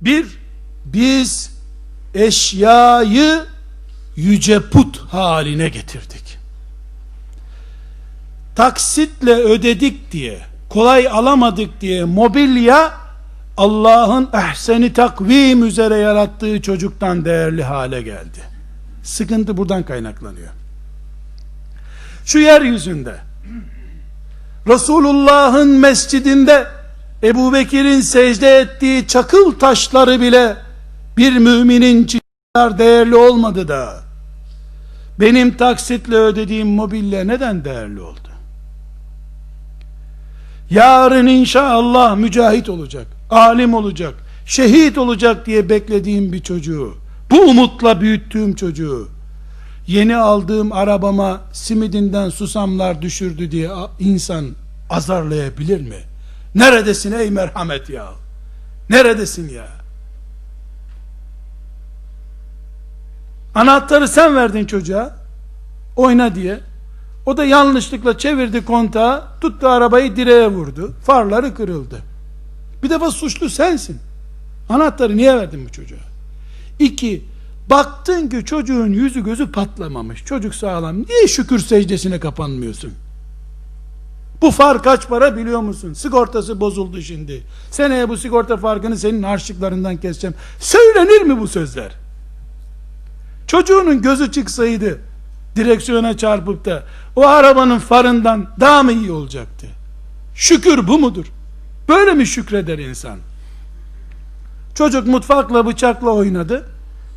Bir, biz eşyayı yüce put haline getirdik. Taksitle ödedik diye, kolay alamadık diye mobilya Allah'ın ehseni takvim üzere yarattığı çocuktan değerli hale geldi. Sıkıntı buradan kaynaklanıyor. Şu yeryüzünde Resulullah'ın mescidinde Ebu Bekir'in secde ettiği çakıl taşları bile bir müminin için değerli olmadı da benim taksitle ödediğim mobilya neden değerli oldu? Yarın inşallah mücahit olacak, alim olacak, şehit olacak diye beklediğim bir çocuğu, bu umutla büyüttüğüm çocuğu, yeni aldığım arabama simidinden susamlar düşürdü diye insan azarlayabilir mi? Neredesin ey merhamet ya? Neredesin ya? Anahtarı sen verdin çocuğa. Oyna diye. O da yanlışlıkla çevirdi kontağı, tuttu arabayı direğe vurdu. Farları kırıldı. Bir defa suçlu sensin. Anahtarı niye verdin bu çocuğa? İki, baktın ki çocuğun yüzü gözü patlamamış. Çocuk sağlam. Niye şükür secdesine kapanmıyorsun? Bu far kaç para biliyor musun? Sigortası bozuldu şimdi. Seneye bu sigorta farkını senin harçlıklarından keseceğim. Söylenir mi bu sözler? Çocuğunun gözü çıksaydı direksiyona çarpıp da o arabanın farından daha mı iyi olacaktı? Şükür bu mudur? Böyle mi şükreder insan? Çocuk mutfakla bıçakla oynadı.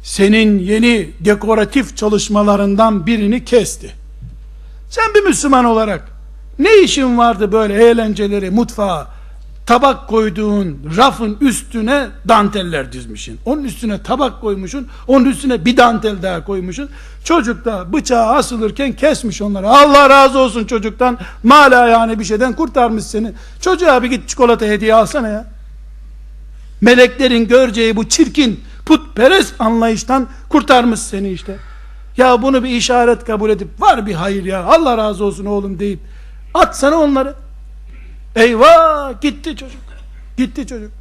Senin yeni dekoratif çalışmalarından birini kesti. Sen bir Müslüman olarak ne işin vardı böyle eğlenceleri mutfağa tabak koyduğun rafın üstüne danteller dizmişsin. Onun üstüne tabak koymuşsun. Onun üstüne bir dantel daha koymuşsun. Çocuk da bıçağı asılırken kesmiş onları. Allah razı olsun çocuktan. Mala yani bir şeyden kurtarmış seni. Çocuğa bir git çikolata hediye alsana ya. Meleklerin göreceği bu çirkin putperest anlayıştan kurtarmış seni işte. Ya bunu bir işaret kabul edip var bir hayır ya Allah razı olsun oğlum deyip atsana onları. Eyvah gitti çocuk. Gitti çocuk.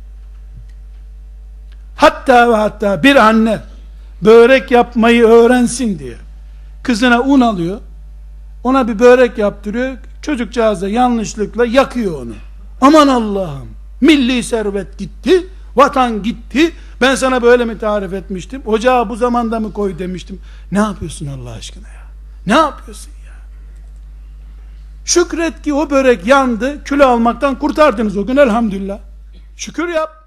Hatta ve hatta bir anne börek yapmayı öğrensin diye kızına un alıyor. Ona bir börek yaptırıyor. Çocukcağız da yanlışlıkla yakıyor onu. Aman Allah'ım. Milli servet gitti. Vatan gitti. Ben sana böyle mi tarif etmiştim? Ocağı bu zamanda mı koy demiştim. Ne yapıyorsun Allah aşkına ya? Ne yapıyorsun ya? Şükret ki o börek yandı. Kilo almaktan kurtardınız o gün elhamdülillah. Şükür yap.